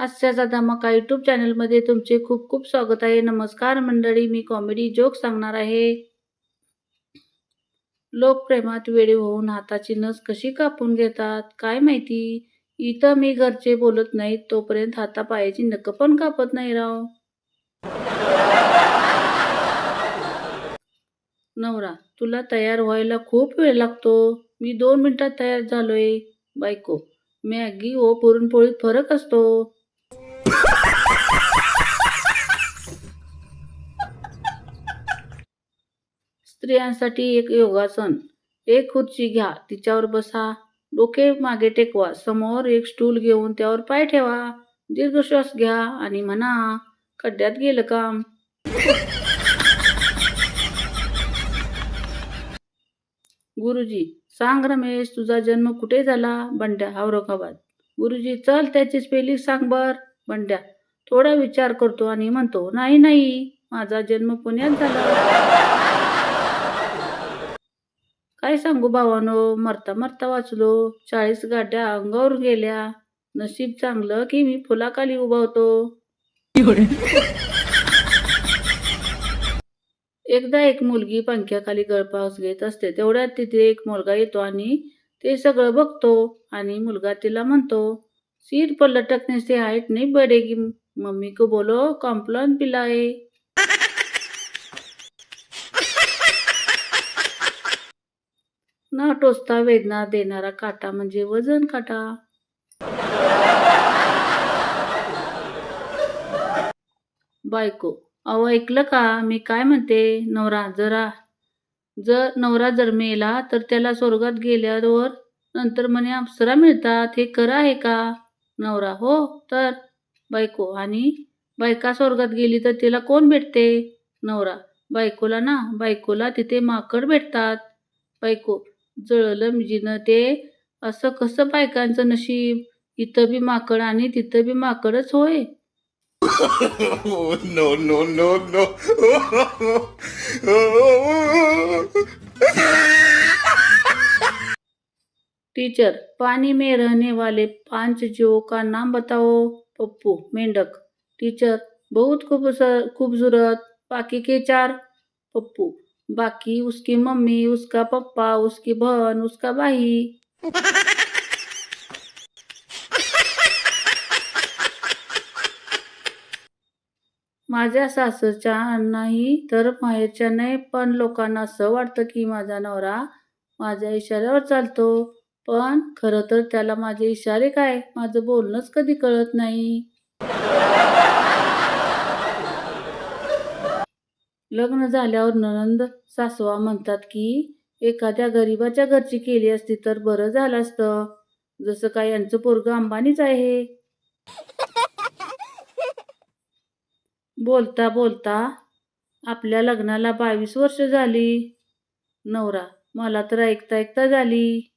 हास्याचा धमाका यूट्यूब चॅनलमध्ये तुमचे खूप खूप स्वागत आहे. नमस्कार मंडळी मी कॉमेडी जोक सांगणार आहे. लोक प्रेमात वेळे होऊन हाताची नस कशी कापून घेतात? काय माहिती? इथं मी घरचे बोलत नाहीत तोपर्यंत हातापायाची नख पण कापत नाही राव. नवरा तुला तयार व्हायला खूप वेळ लागतो. मी दोन मिनिटात तयार झालोय. बायको मॅगी व पुरणपोळीत फरक असतो. स्त्रियांसाठी एक योगासन. एक खुर्ची घ्या तिच्यावर बसा. डोके मागे टेकवा समोर एक स्टूल घेऊन त्यावर पाय ठेवा. दीर्घ श्वास घ्या आणि म्हणा खड्ड्यात गेलं काम. गुरुजी सांग रमेश तुझा जन्म कुठे झाला? बंड्या औरंगाबाद. गुरुजी चल त्याची स्पेलिंग सांग बर. बंड्या थोडा विचार करतो आणि म्हणतो नाही नाही माझा जन्म पुण्यात झाला. काय सांगू भावानो? मरता मरता वाचलो. चाळीस गाड्या अंगावर गेल्या. नशीब चांगलं की मी फुलाखाली उभा होतो. एकदा एक मुलगी पंख्याखाली गळपास घेत असते. तेवढ्यात तिथे एक मुलगा येतो आणि ते सगळं बघतो आणि मुलगा तिला म्हणतो सीट पर लटकने से हाइट नहीं बढ़ेगी. मम्मी को बोलो कॉम्प्लॉन पिलाए. न टोचता वेदना देणारा काटा म्हणजे वजन काटा. बायको अहो ऐकलं का? मी काय म्हणते? नवरा जरा. जर नवरा जर मेला तर त्याला स्वर्गात गेल्यावर नंतर म्हणे अप्सरा मिळतात. हे खरं आहे का? नवरा हो तर? बायको आणि? बायका स्वर्गात गेली तर तिला कोण भेटते? नवरा. बायकोला ना बायकोला तिथे माकड भेटतात. बायको जळलं मिजीनं ते असं कसं बायकांचं नशीब? इथं बी माकड आणि तिथं बी माकडच होय. No, no, no, no. Teacher पानी में रहने वाले पांच जीवों का नाम बताओ? पप्पू मेंढक. टीचर बहुत खूबसूरत बाकी के चार? पप्पू. बाकी उसकी मम्मी उसका पप्पा उसकी बहन उसका भाई। माझ्या सासरच्या नाही तर माहेरच्या नाही पण लोकांना असं वाटतं की माझा नवरा माझ्या इशाऱ्यावर चालतो. पण खरं तर त्याला माझे इशारे काय? माझं बोलणंच कधी कळत नाही. लग्न झाल्यावर ननंद सासवा म्हणतात की एखाद्या गरीबाच्या घरची केली असती तर बरं झालं असतं. जसं काय यांचं पोरगं अंबानीच आहे. बोलता बोलता आपल्या लग्नाला बावीस वर्ष झाली. नवरा मला तर ऐकता ऐकता झाली.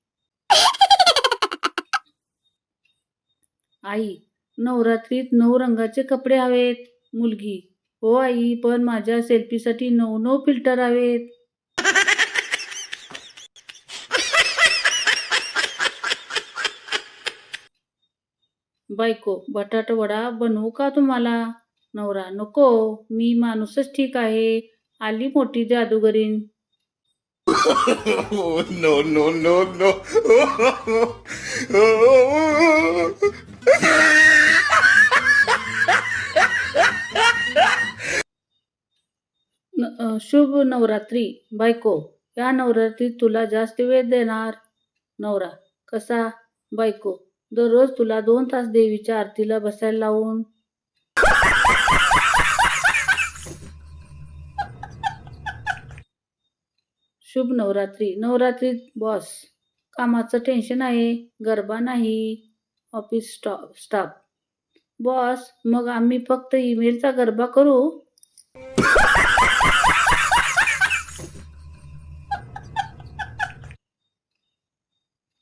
आई नवरात्रीत नऊ रंगाचे कपडे हवेत. मुलगी हो आई पण माझ्या सेल्फीसाठी नऊ नऊ फिल्टर हवेत. बायको बटाटा वडा बनवू का तुम्हाला? नवरा नको मी माणूसच ठीक आहे. आली मोठी जादूगरीन नो नो नो नो शुभ नवरात्री. बायको या नवरात्रीत तुला जास्त वेळ देणार? नवरा कसा? बायको दररोज तुला दोन तास देवीच्या आरतीला बसायला लावून. शुभ नवरात्री. नवरात्रीत बॉस कामाचं टेन्शन आहे गरबा नाही ऑफिस स्टॉ स्टाफ. बॉस मग आम्ही फक्त ईमेलचा गरबा करू?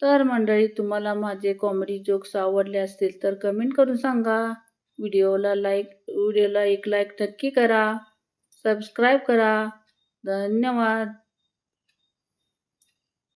तर मंडळी तुम्हाला माझे कॉमेडी जोक्स आवडले असतील तर कमेंट करून सांगा. व्हिडिओला लाईक व्हिडिओला एक लाईक नक्की करा. सबस्क्राईब करा. धन्यवाद.